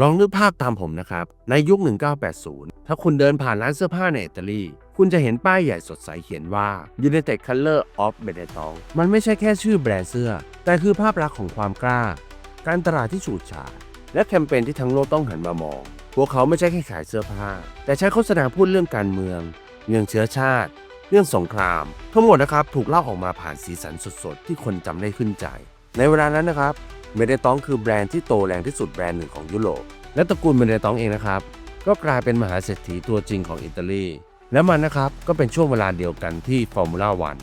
ลองนึกภาพตามผมนะครับ ในยุค 1980 ถ้าคุณเดินผ่านร้านเสื้อผ้าในอิตาลี คุณจะเห็นป้ายใหญ่สดใสเขียนว่า United Color of Benetton มันไม่ใช่แค่ชื่อแบรนด์เสื้อ แต่คือภาพลักษณ์ของความกล้า การตลาดที่ฉูดฉาดและแคมเปญที่ทั้งโลกต้องหันมามอง พวกเขาไม่ใช่แค่ขายเสื้อผ้า แต่ใช้โฆษณาพูดเรื่องการเมือง เรื่องเชื้อชาติ เรื่องสงคราม ทั้งหมดนะครับถูกเล่าออกมาผ่านสีสันสดๆ ที่คนจำได้ขึ้นใจ ในเวลานั้นนะครับ เมเดตองคือแบรนด์ที่โตแรงที่สุดแบรนด์หนึ่งของยุโรป และตระกูลเมเดตองเองนะครับ ก็กลายเป็นมหาเศรษฐีตัวจริงของอิตาลี และมันนะครับก็เป็นช่วงเวลาเดียวกันที่ฟอร์มูล่าวัน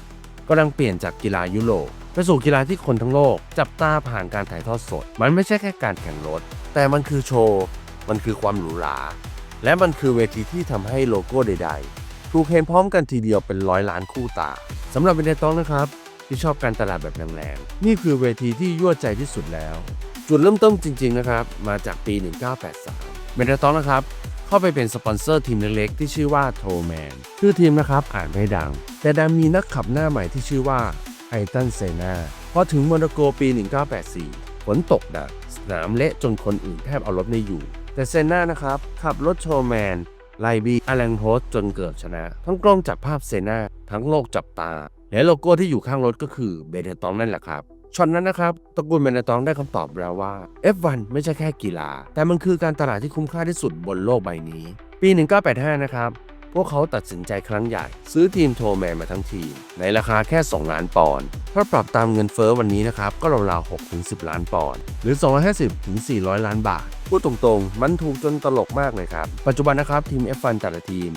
กำลังเปลี่ยนจากกีฬายุโรปไปสู่กีฬาที่คนทั้งโลก จับตาผ่านการถ่ายทอดสด มันไม่ใช่แค่การแข่งรถ แต่มันคือโชว์ มันคือความหรูหรา และมันคือเวทีที่ทำให้โลโก้ใด ๆ ถูกเห็นพร้อมกันทีเดียวเป็นร้อยล้านคู่ตาสำหรับเบเนตองนะครับ ที่ชอบการตลาดแบบแรงๆ นี่คือเวทีที่ยั่วใจที่สุดแล้ว จุดเริ่มต้นจริง ๆ นะครับ มาจากปี 1983เบเนตองนะครับ เข้าไปเป็นสปอนเซอร์ทีมเล็กๆ ที่ชื่อว่าโทแมนชื่อทีมนะครับอ่านไม่ดัง แต่ดันมีนักขับหน้าใหม่ที่ชื่อว่าไอตันเซนาพอถึงโมนาโกปี 1984 ฝนตกหนักสนามเละจนคนอื่นแทบเอารถไม่อยู่ แต่เซนานะครับขับรถโชว์แมนไลบีอลังโฮสจนเกือบชนะ ทั้งกล้องจับภาพเซนาทั้งโลกจับตา และโลโก้ที่อยู่ข้างรถก็คือเบเนตองนั่นแหละครับช็อตนั้นนะครับตระกูลเบเนตองได้คำตอบแล้วว่า F1 ไม่ใช่แค่กีฬา แต่มันคือการตลาดที่คุ้มค่าที่สุดบนโลกใบนี้ ปี 1985 นะครับพวกเขาตัดสินใจครั้งใหญ่ ซื้อทีมโทแมนมาทั้งทีม ในราคาแค่ 2 ล้านปอนด์ถ้าปรับตามเงินเฟอ้อวันนี้นะครับ ก็ราวๆ6ถึง10 ล้านปอนด์หรือ 250ถึง400 ล้านบาท พูดตรงๆ มันถูกจนตลกมากเลยครับ ปัจจุบันนะครับ ทีม F1 แต่ละทีม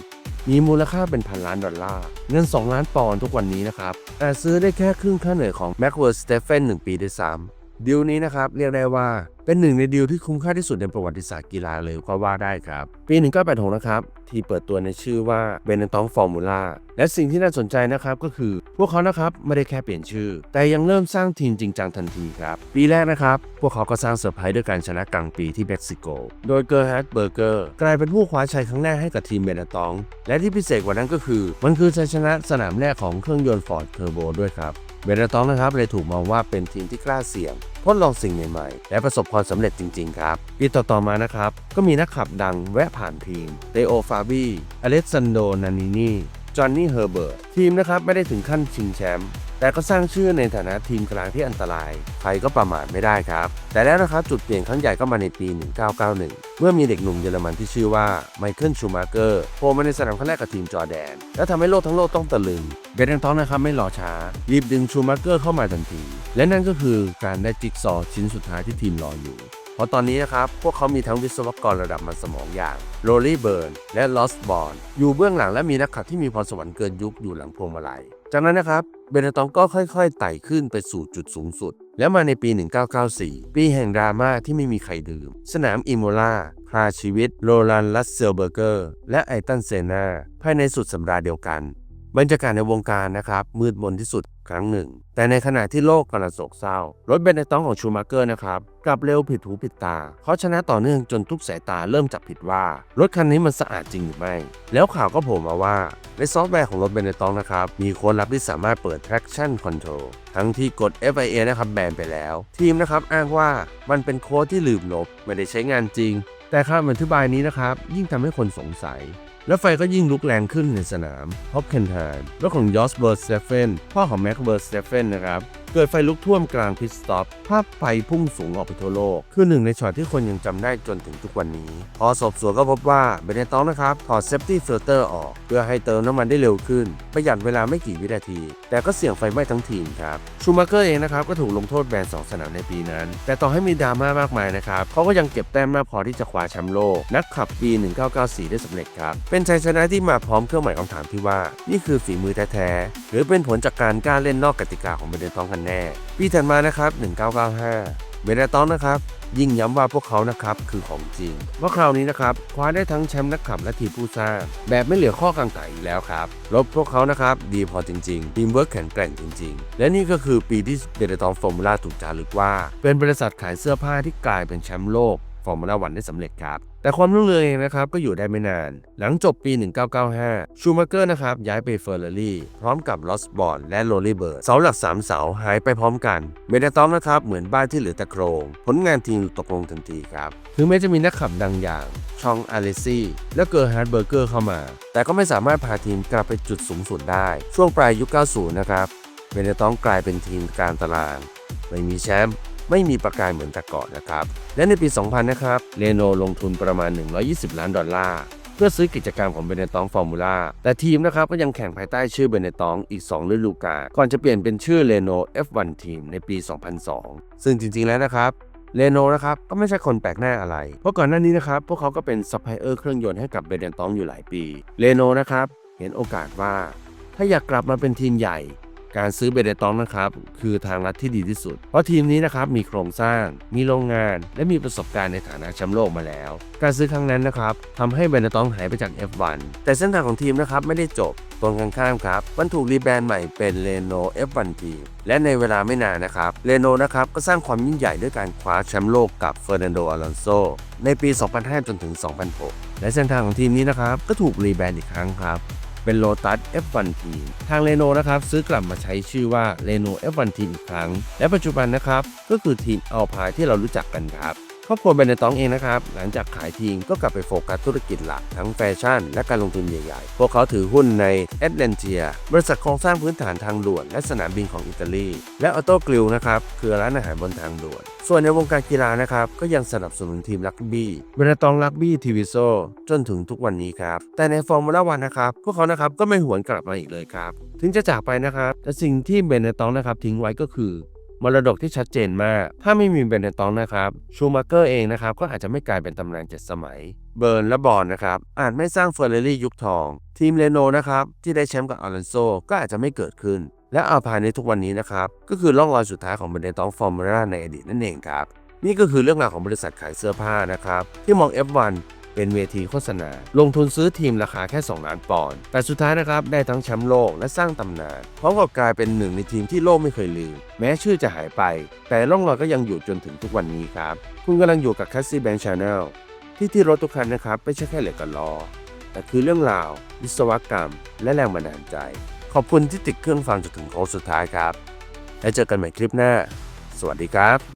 มีมูลค่าเป็นพันล้านดอลลาร์ เงิน 2 ล้านปอนด์ทุกวันนี้นะครับแต่ซื้อได้แค่ครึ่งค่าเหนื่อยของแม็กเวิร์สเตเฟน1ปีด้วยซ้ำ ดีลนี้นะครับเรียกได้ว่าเป็นหนึ่งในดีลที่คุ้มค่าที่สุดในประวัติศาสตร์กีฬาเลยก็ว่าได้ครับ ปี 1986 นะครับ ที่เปิดตัวในชื่อว่าเบนตองฟอร์มูล่าและสิ่งที่น่าสนใจนะครับก็คือ พวกเขานะครับไม่ได้แค่เปลี่ยนชื่อ แต่ยังเริ่มสร้างทีมจริงจังทันทีครับ ปีแรกนะครับ พวกเขาก็สร้างเซอร์ไพรส์ด้วยการชนะกลางปีที่เม็กซิโก โดยเกอร์แฮตเบอร์เกอร์กลายเป็นผู้คว้าชัยครั้งแรกให้กับทีมเบนตอง และที่พิเศษกว่านั้นก็คือ มันคือชัยชนะสนามแรกของเครื่องยนต์ฟอร์ดเทอร์โบด้วยครับ เบรตองนะครับเลยถูกมองว่าเป็นทีมที่กล้าเสี่ยงทดลองสิ่งใหม่ๆ และประสบความสำเร็จจริง ๆ ครับปีต่อ ๆ มานะครับ ก็มีนักขับดังแวะผ่านทีมเตโอฟาบีอเล็กซานโดนานินีจอห์นนี่เฮอร์เบิร์ตทีมนะครับไม่ได้ถึงขั้นชิงแชมป์ แต่ก็สร้างชื่อในฐานะทีมกลางที่อันตราย ใครก็ประมาทไม่ได้ครับ แต่แล้วนะครับจุดเปลี่ยนครั้งใหญ่ก็มาในปี 1991 เมื่อมีเด็กหนุ่มเยอรมันที่ชื่อว่าไมเคิลชูมาเกอร์โผล่มาในสนามครั้งแรกกับทีมจอร์แดน และทำให้โลกทั้งโลกต้องตะลึงเบรนทองนะครับไม่รอช้า รีบดึงชูมาเกอร์เข้ามาทันที และนั่นก็คือการได้จิ๊กซอว์ชิ้นสุดท้ายที่ทีมรออยู่ เพราะตอนนี้นะครับพวกเขามีทั้งวิศวกรระดับมันสมองอย่างโรลี่เบิร์นและลอสบอลอยู่เบื้องหลังและมีนักขับที่มีพรสวรรค์เกินยุคอยู่หลังพวงมาลัย จากนั้นนะครับเบนตองก็ค่อยๆ ไต่ขึ้นไปสู่จุดสูงสุด แล้วมาในปี 1994 ปีแห่งดราม่าที่ไม่มีใครดื่ม สนามอิโมลาคาชีวิตโรลันลัสเซลเบอร์เกอร์ และไอตันเซนาภายในสุดสัปดาห์เดียวกัน บรรยากาศในวงการนะครับมืดมนที่สุด ครั้งหนึ่ง แต่ในขณะที่โลกกำลังโศกเศร้า รถเบนเนตองของชูมาเกอร์นะครับกลับเร็วผิดหูผิดตา เขาชนะต่อเนื่องจนทุกสายตาเริ่มจับผิดว่า รถคันนี้มันสะอาดจริงหรือไม่ แล้วข่าวก็โผล่มาว่า ในซอฟต์แวร์ของรถเบนเนตองนะครับ มีโค้ดลับที่สามารถเปิด traction control ทั้งที่กด FIA นะครับแบนไปแล้ว ทีมนะครับอ้างว่ามันเป็นโค้ดที่ลืมลบไม่ได้ใช้งานจริง แต่คำอธิบายนี้นะครับยิ่งทำให้คนสงสัย และไฟก็ยิ่งลุกแรงขึ้นในสนามฮอปเคนฮานรถของยอสเบิร์สเตเฟนพ่อของแม็กเบิร์สเตเฟนนะครับ เกิดไฟลุกท่วมกลางพิสต็อปภาพไฟพุ่งสูงออกไปทั่วโลก คือหนึ่งในช็อตที่คนยังจำได้จนถึงทุกวันนี้ พอสอบสวนก็พบว่าเบเนตองนะครับ ถอดเซฟตี้ฟิลเตอร์ออก เพื่อให้เติมน้ำมันได้เร็วขึ้น ประหยัดเวลาไม่กี่วินาที แต่ก็เสี่ยงไฟไหม้ทั้งทีมครับ ชูมาเกอร์เองนะครับ ก็ถูกลงโทษแบน2สนามในปีนั้น แต่ต่อให้มีดราม่ามากมายนะครับเขาก็ยังเก็บแต้มมากพอที่จะคว้าแชมป์โลก นักขับปี 1994 ได้สำเร็จครับเป็นชัยชนะที่มาพร้อมเครื่องหมายคำถามที่ว่า นี่คือฝีมือแท้ๆหรือเป็นผลจากการกล้าเล่นนอกกติกาของเบเนตองกันแน่ ปีถัดมานะครับ 1995 เบเนตองนะครับ ยิ่งย้ำว่าพวกเขานะครับคือของจริงว่าคราวนี้นะครับคว้าได้ทั้งแชมป์นักขับและทีมผู้สร้าง แบบไม่เหลือข้อกังขาอีกแล้วครับรบพวกเขานะครับดีพอจริงๆทีมเวิร์กแข็งแกร่งจริง ๆ และนี่ก็คือปีที่เบเนตองฟอร์มูล่าถูกจารึกว่า เป็นบริษัทขายเสื้อผ้าที่กลายเป็นแชมป์โลกฟอร์มูล่าวันได้สำเร็จครับ แต่ความรุ่งเรืองเองนะครับก็อยู่ได้ไม่นาน หลังจบปี 1995 ชูมาเกอร์นะครับย้ายไปเฟอร์รารี่พร้อมกับลอสบอร์และโรลลี่เบิร์ดเสาหลัก 3 เสาหายไปพร้อมกันเบเดตองนะครับเหมือนบ้านที่เหลือแต่โครง ผลงานทีมตกลงทันทีครับถึงแม้จะมีนักขับดังอย่างชองอาเลซี่และเกอร์ฮาร์ดเบอร์เกอร์เข้ามา แต่ก็ไม่สามารถพาทีมกลับไปจุดสูงสุดได้ ช่วงปลายยุค 90 นะครับเบเนตองกลายเป็นทีมกลางตาราง ไม่มีแชมป์ ไม่มีประกายเหมือนแต่ก่อนนะครับ และในปี 2000 นะครับเรโนลงทุนประมาณ 120 ล้านดอลลาร์เพื่อซื้อกิจการของเบเนตองฟอร์มูล่าแต่ทีมนะครับก็ยังแข่งภายใต้ชื่อเบเนตองอีก 2 ฤดูกาลก่อนจะเปลี่ยนเป็นชื่อเรโน F1 ทีมในปี 2002 ซึ่งจริงๆแล้วนะครับเรโนนะครับก็ไม่ใช่คนแปลกหน้าอะไร เพราะก่อนหน้านี้นะครับพวกเขาก็เป็นซัพพลายเออร์เครื่องยนต์ให้กับเบเนตองอยู่หลายปีเรโนนะครับเห็นโอกาสว่า ถ้าอยากกลับมาเป็นทีมใหญ่ การซื้อเบเนตองนะครับคือทางลัดที่ดีที่สุด เพราะทีมนี้นะครับมีโครงสร้าง มีโรงงาน และมีประสบการณ์ในฐานะแชมป์โลกมาแล้ว การซื้อครั้งนั้นนะครับทำให้เบเนตองหายไปจาก F1 แต่เส้นทางของทีมนะครับไม่ได้จบตรงกันข้ามครับ มันถูกรีแบรนด์ใหม่เป็นเรโน F1 ทีมและในเวลาไม่นานนะครับเรโนนะครับก็สร้างความยิ่งใหญ่ด้วยการคว้าแชมป์โลกกับเฟอร์นันโด อลอนโซ ในปี 2005 จนถึง 2006 และเส้นทางของทีมนี้นะครับก็ถูกรีแบรนด์อีกครั้งครับ เป็น Lotus F1 ทีมทางเรโนนะครับซื้อกลับมาใช้ชื่อว่าเรโน F1 ทีมอีกครั้ง และปัจจุบันนะครับก็คือทีมอัลพายที่เรารู้จักกันครับ ครอบครัวเบนเนตองเองนะครับ หลังจากขายทีมก็กลับไปโฟกัสธุรกิจหลักทั้งแฟชั่นและการลงทุนใหญ่ๆ พวกเขาถือหุ้นในแอตแลนเทียบริษัทโครงสร้างพื้นฐานทางด่วน และสนามบินของอิตาลี และออโต้กลิวนะครับ คือร้านอาหารบนทางด่วน ส่วนในวงการกีฬานะครับ ก็ยังสนับสนุนทีมรักบี้เบนเนตองรักบี้ทีวิโซจนถึงทุกวันนี้ครับ แต่ในฟอร์มูล่าวันนะครับ พวกเขานะครับก็ไม่หวนกลับมาอีกเลยครับ ถึงจะจากไปนะครับ แต่สิ่งที่เบนเนตองนะครับทิ้งไว้ก็คือ รดกที่ชัดเจนมาก ถ้าไม่มีเบนเนตองนะครับ ชูมาเกอร์เองนะครับ ก็อาจจะไม่กลายเป็นตำนานเจ็ดสมัย เบิร์นและบอลนะครับ อาจไม่สร้างเฟอร์เรรี่ยุคทอง ทีมเรโนนะครับ ที่ได้แชมป์กับอลอนโซก็อาจจะไม่เกิดขึ้น และอาภายในทุกวันนี้นะครับ ก็คือร่องรอยสุดท้ายของเบนเนตองฟอร์มูล่าในอดีตนั่นเองครับ นี่ก็คือเรื่องราวของบริษัทขายเสื้อผ้านะครับ ที่มอง F1 เป็นเวทีโฆษณา ลงทุนซื้อทีมราคาแค่ 2 ล้านปอนด์แต่สุดท้ายนะครับได้ทั้งแชมป์โลกและสร้างตำนานพร้อมกับกลายเป็นหนึ่งในทีมที่โลกไม่เคยลืม แม้ชื่อจะหายไป แต่ร่องรอยก็ยังอยู่จนถึงทุกวันนี้ครับ คุณกำลังอยู่กับ c a s s i e Bank Channel ที่ที่รถทุกคันนะครับไม่ใช่แค่เหล็กกับล้อแต่คือเรื่องราววิศวกรรม และแรงบันดาลใจ ขอบคุณที่ติดเครื่องฟังจนถึงโค้งสุดท้ายครับ แล้วเจอกันใหม่คลิปหน้า สวัสดีครับ